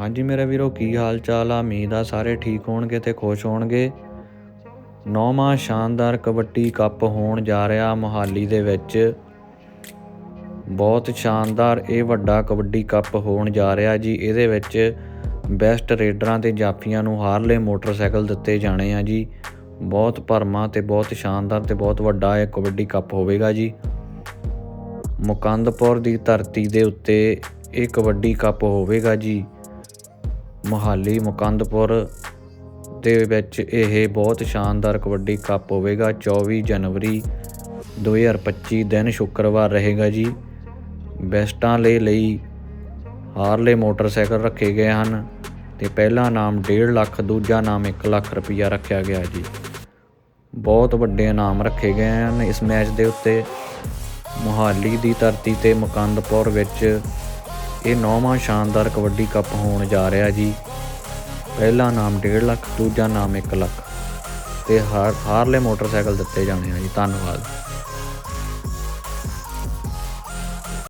ਹਾਂਜੀ ਮੇਰੇ ਵੀਰੋ, ਕੀ ਹਾਲ ਚਾਲ ਆ? ਉਮੀਦ ਆ ਸਾਰੇ ਠੀਕ ਹੋਣਗੇ ਤੇ ਖੁਸ਼ ਹੋਣਗੇ। ਨੌਵਾਂ ਸ਼ਾਨਦਾਰ ਕਬੱਡੀ ਕੱਪ ਹੋਣ ਜਾ ਰਿਹਾ ਮੋਹਾਲੀ ਦੇ ਵਿੱਚ। ਬਹੁਤ ਸ਼ਾਨਦਾਰ ਇਹ ਵੱਡਾ ਕਬੱਡੀ ਕੱਪ ਹੋਣ ਜਾ ਰਿਹਾ ਜੀ। ਇਹਦੇ ਵਿੱਚ ਬੈਸਟ ਰੇਡਰਾਂ ਤੇ ਜਾਫੀਆਂ ਨੂੰ ਹਾਰਲੇ ਮੋਟਰਸਾਈਕਲ ਦਿੱਤੇ ਜਾਣੇ ਆ ਜੀ। ਬਹੁਤ ਭਰਮਾ ਤੇ ਬਹੁਤ ਸ਼ਾਨਦਾਰ ਤੇ ਬਹੁਤ ਵੱਡਾ ਇਹ ਕਬੱਡੀ ਕੱਪ ਹੋਵੇਗਾ ਜੀ। ਮੁਕੰਦਪੁਰ ਦੀ ਧਰਤੀ ਦੇ ਉੱਤੇ ਇਹ ਕਬੱਡੀ ਕੱਪ ਹੋਵੇਗਾ ਜੀ। ਮੋਹਾਲੀ, ਮੁਕੰਦਪੁਰ ਦੇ ਵਿੱਚ ਇਹ ਬਹੁਤ ਸ਼ਾਨਦਾਰ ਕਬੱਡੀ ਕੱਪ ਹੋਵੇਗਾ। 24 ਜਨਵਰੀ 2025 ਦਿਨ ਸ਼ੁੱਕਰਵਾਰ ਰਹੇਗਾ ਜੀ। ਬੈਸਟਾਂ ਲਈ ਲਈ ਹਾਰਲੇ ਮੋਟਰਸਾਈਕਲ ਰੱਖੇ ਗਏ ਹਨ ਤੇ ਪਹਿਲਾ ਨਾਮ 1.5 ਲੱਖ, ਦੂਜਾ ਨਾਮ 1 ਲੱਖ ਰੁਪਈਆ ਰੱਖਿਆ ਗਿਆ ਜੀ। ਬਹੁਤ ਵੱਡੇ ਇਨਾਮ ਰੱਖੇ ਗਏ ਹਨ। ਇਸ ਮੈਚ ਦੇ ਉੱਤੇ ਮੋਹਾਲੀ ਦੀ ਧਰਤੀ ਤੇ ਮੁਕੰਦਪੁਰ ਵਿੱਚ ਇਹ ਨੌਵਾਂ ਸ਼ਾਨਦਾਰ ਕਬੱਡੀ ਕੱਪ ਹੋਣ ਜਾ ਰਿਹਾ ਜੀ। ਪਹਿਲਾ ਨਾਮ 1.5 ਲੱਖ, ਦੂਜਾ ਨਾਮ 1 ਲੱਖ ਤੇ ਹਾਰ ਹਾਰਲੇ ਮੋਟਰਸਾਈਕਲ ਦਿੱਤੇ ਜਾਣੇ ਆ ਜੀ। ਧੰਨਵਾਦ।